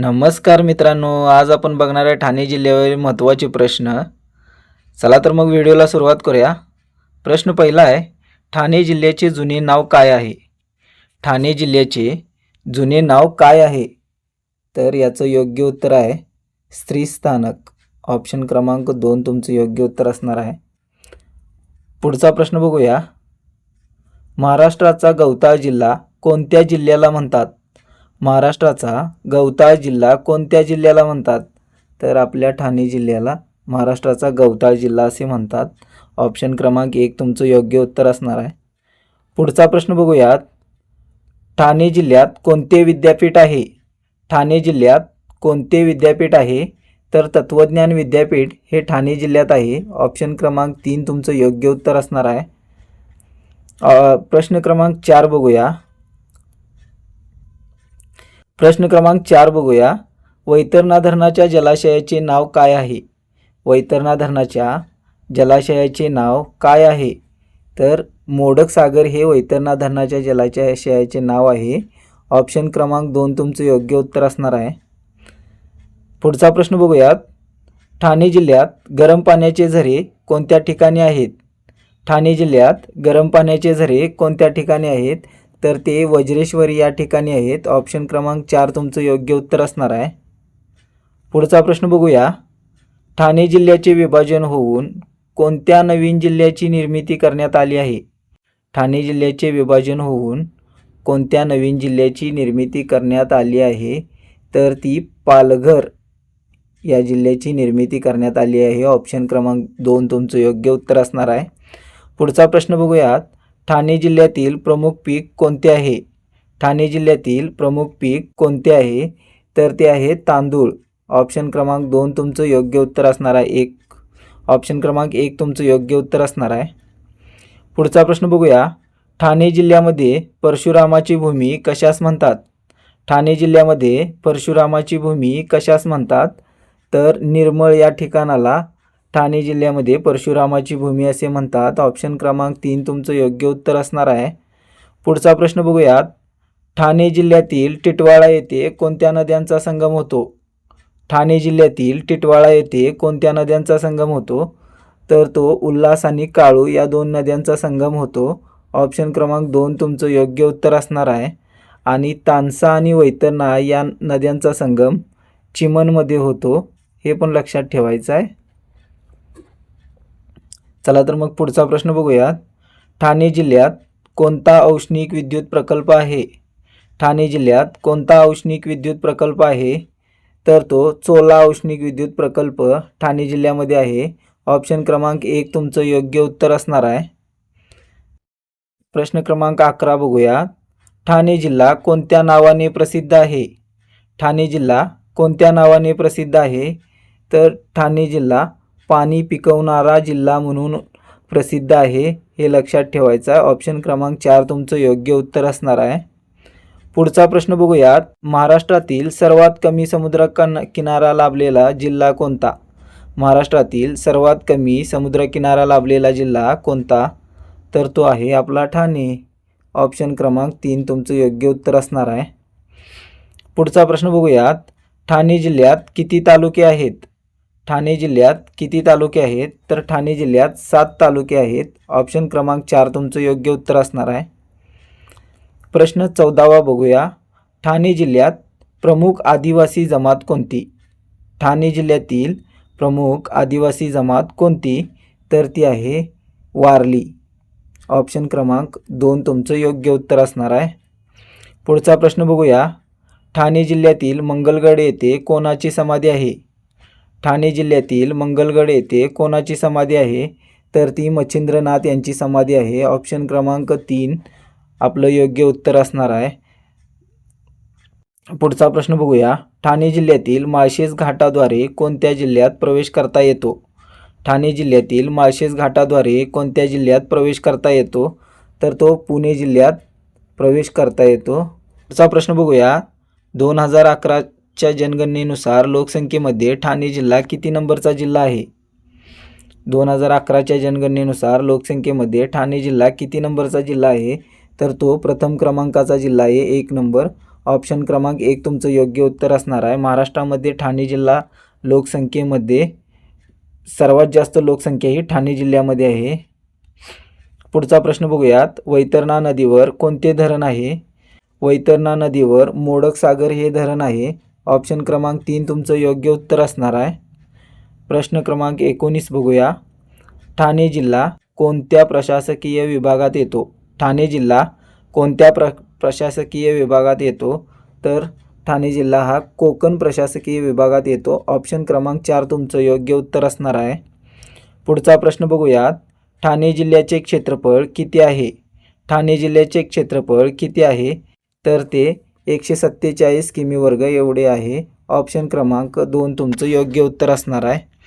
नमस्कार मित्रांनो आज आपण बघणार आहे ठाणे जिल्ह्यावरील महत्त्वाचे प्रश्न. चला तर मग व्हिडिओला सुरुवात करूया. प्रश्न पहिला आहे ठाणे जिल्ह्याचे जुने नाव काय आहे? ठाणे जिल्ह्याचे जुने नाव काय आहे? तर याचं योग्य उत्तर आहे स्त्रीस्थानक ऑप्शन क्रमांक दोन तुमचं योग्य उत्तर असणार आहे. पुढचा प्रश्न बघूया. महाराष्ट्राचा गवताळ जिल्हा कोणत्या जिल्ह्याला म्हणतात? महाराष्ट्राचा गवताळ जिल्हा कोणत्या जिल्ह्याला म्हणतात? तर आपल्या ठाणे जिल्ह्याला महाराष्ट्राचा गवताळ जिल्हा असे म्हणतात. ऑप्शन क्रमांक एक तुमचं योग्य उत्तर असणार आहे. पुढचा प्रश्न बघूयात. ठाणे जिल्ह्यात कोणते विद्यापीठ आहे? ठाणे जिल्ह्यात कोणते विद्यापीठ आहे? तर तत्त्वज्ञान विद्यापीठ हे ठाणे जिल्ह्यात आहे. ऑप्शन क्रमांक तीन तुमचं योग्य उत्तर असणार आहे. प्रश्न क्रमांक चार बघूया. प्रश्न क्रमांक चार बघूया. वैतरणा धरणाच्या जलाशयाचे नाव काय आहे? वैतरणा धरणाच्या जलाशयाचे नाव काय आहे? तर मोडक सागर हे वैतरणा धरणाच्या जलाशयाचे नाव आहे. ऑप्शन क्रमांक दोन तुमचं योग्य उत्तर असणार आहे. पुढचा प्रश्न बघूयात. ठाणे जिल्ह्यात गरम पाण्याचे झरे कोणत्या ठिकाणी आहेत? ठाणे जिल्ह्यात गरम पाण्याचे झरे कोणत्या ठिकाणी आहेत? तर ते वज्रेश्वरी या ठिकाणी आहेत. ऑप्शन क्रमांक चार तुमचं योग्य उत्तर असणार आहे. पुढचा प्रश्न बघूया. ठाणे जिल्ह्याचे विभाजन होऊन कोणत्या नवीन जिल्ह्याची निर्मिती करण्यात आली आहे? ठाणे जिल्ह्याचे विभाजन होऊन कोणत्या नवीन जिल्ह्याची निर्मिती करण्यात आली आहे? तर ती पालघर या जिल्ह्याची निर्मिती करण्यात आली आहे. ऑप्शन क्रमांक दोन तुमचं योग्य उत्तर असणार आहे. पुढचा प्रश्न बघूयात. ठाणे जिल्ह्यातील प्रमुख पीक कोणते आहे? ठाणे जिल्ह्यातील प्रमुख पीक कोणते आहे? तर ते आहे तांदूळ. ऑप्शन क्रमांक दोन तुमचं योग्य उत्तर असणार आहे एक. ऑप्शन क्रमांक एक तुमचं योग्य उत्तर असणार आहे. पुढचा प्रश्न बघूया. ठाणे जिल्ह्यामध्ये परशुरामाची भूमी कशास म्हणतात? ठाणे जिल्ह्यामध्ये परशुरामाची भूमी कशास म्हणतात? तर निर्मळ या ठिकाणाला ठाणे जिल्ह्यामध्ये परशुरामाची भूमी असे म्हणतात. ऑप्शन क्रमांक तीन तुमचं योग्य उत्तर असणार आहे. पुढचा प्रश्न बघूयात. ठाणे जिल्ह्यातील टिटवाळा येथे कोणत्या नद्यांचा संगम होतो? ठाणे जिल्ह्यातील टिटवाळा येथे कोणत्या नद्यांचा संगम होतो? तर तो उल्हास आणि काळू या दोन नद्यांचा संगम होतो. ऑप्शन क्रमांक दोन तुमचं योग्य उत्तर असणार आहे. आणि तानसा आणि वैतरणा या नद्यांचा संगम चिमनमध्ये होतो. हे पण लक्षात ठेवायचं आहे. चला तर मग पुढचा प्रश्न बघूयात. ठाणे जिल्ह्यात कोणता औष्णिक विद्युत प्रकल्प आहे? ठाणे जिल्ह्यात कोणता औष्णिक विद्युत प्रकल्प आहे? तर तो चोला औष्णिक विद्युत प्रकल्प ठाणे जिल्ह्यामध्ये आहे. ऑप्शन क्रमांक एक तुमचं योग्य उत्तर असणार आहे. प्रश्न क्रमांक अकरा बघूया ठाणे जिल्हा कोणत्या नावाने प्रसिद्ध आहे? ठाणे जिल्हा कोणत्या नावाने प्रसिद्ध आहे? तर ठाणे जिल्हा पाणी पिकवणारा जिल्हा म्हणून प्रसिद्ध आहे हे लक्षात ठेवायचं आहे. ऑप्शन क्रमांक चार तुमचं योग्य उत्तर असणार आहे. पुढचा प्रश्न बघूयात. महाराष्ट्रातील सर्वात कमी समुद्र कन किनारा लाभलेला जिल्हा कोणता? महाराष्ट्रातील सर्वात कमी समुद्रकिनारा लाभलेला जिल्हा कोणता? तर तो आहे आपला ठाणे. ऑप्शन क्रमांक तीन तुमचं योग्य उत्तर असणार आहे. पुढचा प्रश्न बघूयात. ठाणे जिल्ह्यात किती तालुके आहेत? ठाणे जिल्ह्यात किती तालुके आहेत? तर ठाणे जिल्ह्यात सात तालुके आहेत. ऑप्शन क्रमांक चार तुमचं योग्य उत्तर असणार आहे. प्रश्न चौदावा बघूया. ठाणे जिल्ह्यात प्रमुख आदिवासी जमात कोणती? ठाणे जिल्ह्यातील प्रमुख आदिवासी जमात कोणती? तर ती आहे वारली. ऑप्शन क्रमांक दोन तुमचं योग्य उत्तर असणार आहे. पुढचा प्रश्न बघूया. ठाणे जिल्ह्यातील मंगलगड येथे कोणाची समाधी आहे? ठाणे जिल्ह्यातील मंगलगड येथे कोणाची समाधी आहे? तर ती मच्छिंद्रनाथ यांची समाधी आहे. ऑप्शन क्रमांक तीन. आपलं योग्य उत्तर असणार आहे. पुढचा प्रश्न बघूया. ठाणे जिल्ह्यातील माळशेज घाटाद्वारे कोणत्या जिल्ह्यात प्रवेश करता येतो? ठाणे जिल्ह्यातील माळशेज घाटाद्वारे कोणत्या जिल्ह्यात प्रवेश करता येतो? तर तो पुणे जिल्ह्यात प्रवेश करता येतो. पुढचा प्रश्न बघूया. दोन हजार अकरा च्या जनगणनेनुसार लोकसंख्येमध्ये ठाणे जिल्हा किती नंबरचा जिल्हा आहे? दोन हजार अकराच्या जनगणनेनुसार लोकसंख्येमध्ये ठाणे जिल्हा किती नंबरचा जिल्हा आहे? तर तो प्रथम क्रमांकाचा जिल्हा आहे एक नंबर. ऑप्शन क्रमांक एक तुमचं योग्य उत्तर असणार आहे. महाराष्ट्रामध्ये ठाणे जिल्हा लोकसंख्येमध्ये सर्वात जास्त लोकसंख्या ही ठाणे जिल्ह्यामध्ये आहे. पुढचा प्रश्न बघूयात. वैतरणा नदीवर कोणते धरण आहे? वैतरणा नदीवर मोडक सागर हे धरण आहे. ऑप्शन क्रमांक तीन तुमचं योग्य उत्तर असणार आहे. प्रश्न क्रमांक एकोणीस बघूया. ठाणे जिल्हा कोणत्या प्रशासकीय विभागात येतो? ठाणे जिल्हा कोणत्या प्र प्रशासकीय विभागात येतो? तर ठाणे जिल्हा हा कोकण प्रशासकीय विभागात येतो. ऑप्शन क्रमांक चार तुमचं योग्य उत्तर असणार आहे. पुढचा प्रश्न बघूयात. ठाणे जिल्ह्याचे क्षेत्रफळ किती आहे? ठाणे जिल्ह्याचे क्षेत्रफळ किती आहे? तर ते एकशे सत्तेचाळीस किमी वर्ग एवढे आहे. ऑप्शन क्रमांक दोन तुमचं योग्य उत्तर असणार आहे.